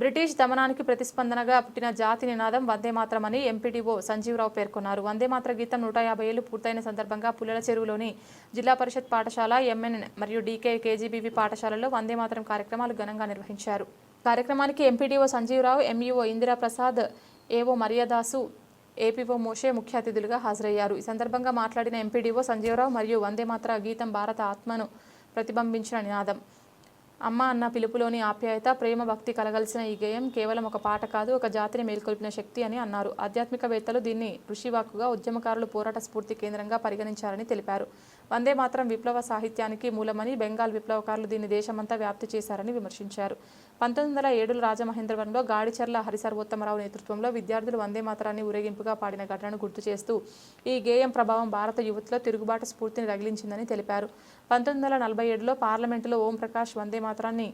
British దమనానికి ప్రతిస్పందనగా పుట్టిన జాతి నినాదం వందే మాత్రమని ఎంపీడీఓ సంజీవరావు పేర్కొన్నారు. వందే మాత్ర గీతం నూట యాభై ఏళ్ళు పూర్తయిన సందర్భంగా పుల్లల చెరువులోని జిల్లా పరిషత్ పాఠశాల ఎంఎన్ మరియు డీకే కేజీబీవీ పాఠశాలలో వందే మాత్రం కార్యక్రమాలు ఘనంగా నిర్వహించారు. కార్యక్రమానికి MPDO Sanjeevarao MEO Indira Prasad AO Maryadasu APO మోషే ముఖ్య అతిథులుగా హాజరయ్యారు. ఈ సందర్భంగా మాట్లాడిన ఎంపీడీఓ సంజీవరావు మరియు వందే మాత్ర గీతం భారత ఆత్మను ప్రతిబింబించిన నినాదం. అమ్మ అన్న పిలుపులోని ఆప్యాయత ప్రేమ భక్తి కలగలిసిన ఈ గేయం కేవలం ఒక పాట కాదు ఒక జాతిని మేల్కొల్పిన శక్తి అని అన్నారు. ఆధ్యాత్మికవేత్తలు దీన్ని ఋషివాకుగా ఉద్యమకారులు పోరాట స్ఫూర్తి కేంద్రంగా పరిగణించారని తెలిపారు. వందే మాత్రం విప్లవ సాహిత్యానికి మూలమని బెంగాల్ విప్లవకారులు దీన్ని దేశమంతా వ్యాప్తి చేశారని విమర్శించారు. పంతొమ్మిది వందల ఏడులో రాజమహేంద్రవరంలో గాడిచర్ల హరిసర్వోత్తమరావు నేతృత్వంలో విద్యార్థులు వందే మాత్రాన్ని ఊరేగింపుగా పాడిన ఘటనను గుర్తు చేస్తూ ఈ గేయం ప్రభావం భారత యువతలో తిరుగుబాటు స్ఫూర్తిని రగిలించిందని తెలిపారు. పంతొమ్మిది వందల నలభై ఏడులో పార్లమెంటులో ఓం ప్రకాష్ వందే మాత్రాన్ని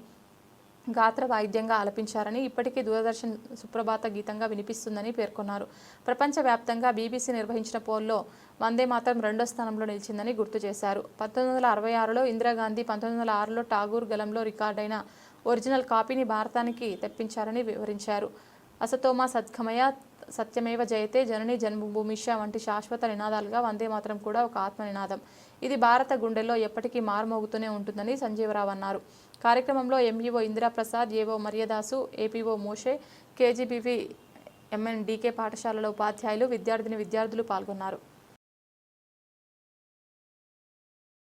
గాత్ర వాయిద్యంగా ఆలపించారని ఇప్పటికీ దూరదర్శన్ సుప్రభాత గీతంగా వినిపిస్తుందని పేర్కొన్నారు. ప్రపంచవ్యాప్తంగా బీబీసీ నిర్వహించిన పోల్లో వందే మాత్రం రెండో స్థానంలో నిలిచిందని గుర్తు చేశారు. పంతొమ్మిది వందల అరవై ఆరులో ఇందిరాగాంధీ పంతొమ్మిది వందల ఆరులో ఠాగూర్ గలంలో రికార్డైన ఒరిజినల్ కాపీని భారతానికి తెప్పించారని వివరించారు. అసతోమా సద్గమయ సత్యమేవ జయతే జనని జన్మభూమిష వంటి శాశ్వత నినాదాలుగా వందే మాత్రం కూడా ఒక ఆత్మ నినాదం ఇది భారత గుండెల్లో ఎప్పటికీ మారుమోగుతూనే ఉంటుందని సంజీవరావు అన్నారు. కార్యక్రమంలో MEO Indiraprasad AO Maryadasu APO Moshe KGBV MN DK పాఠశాలలో ఉపాధ్యాయులు విద్యార్థిని విద్యార్థులు పాల్గొన్నారు.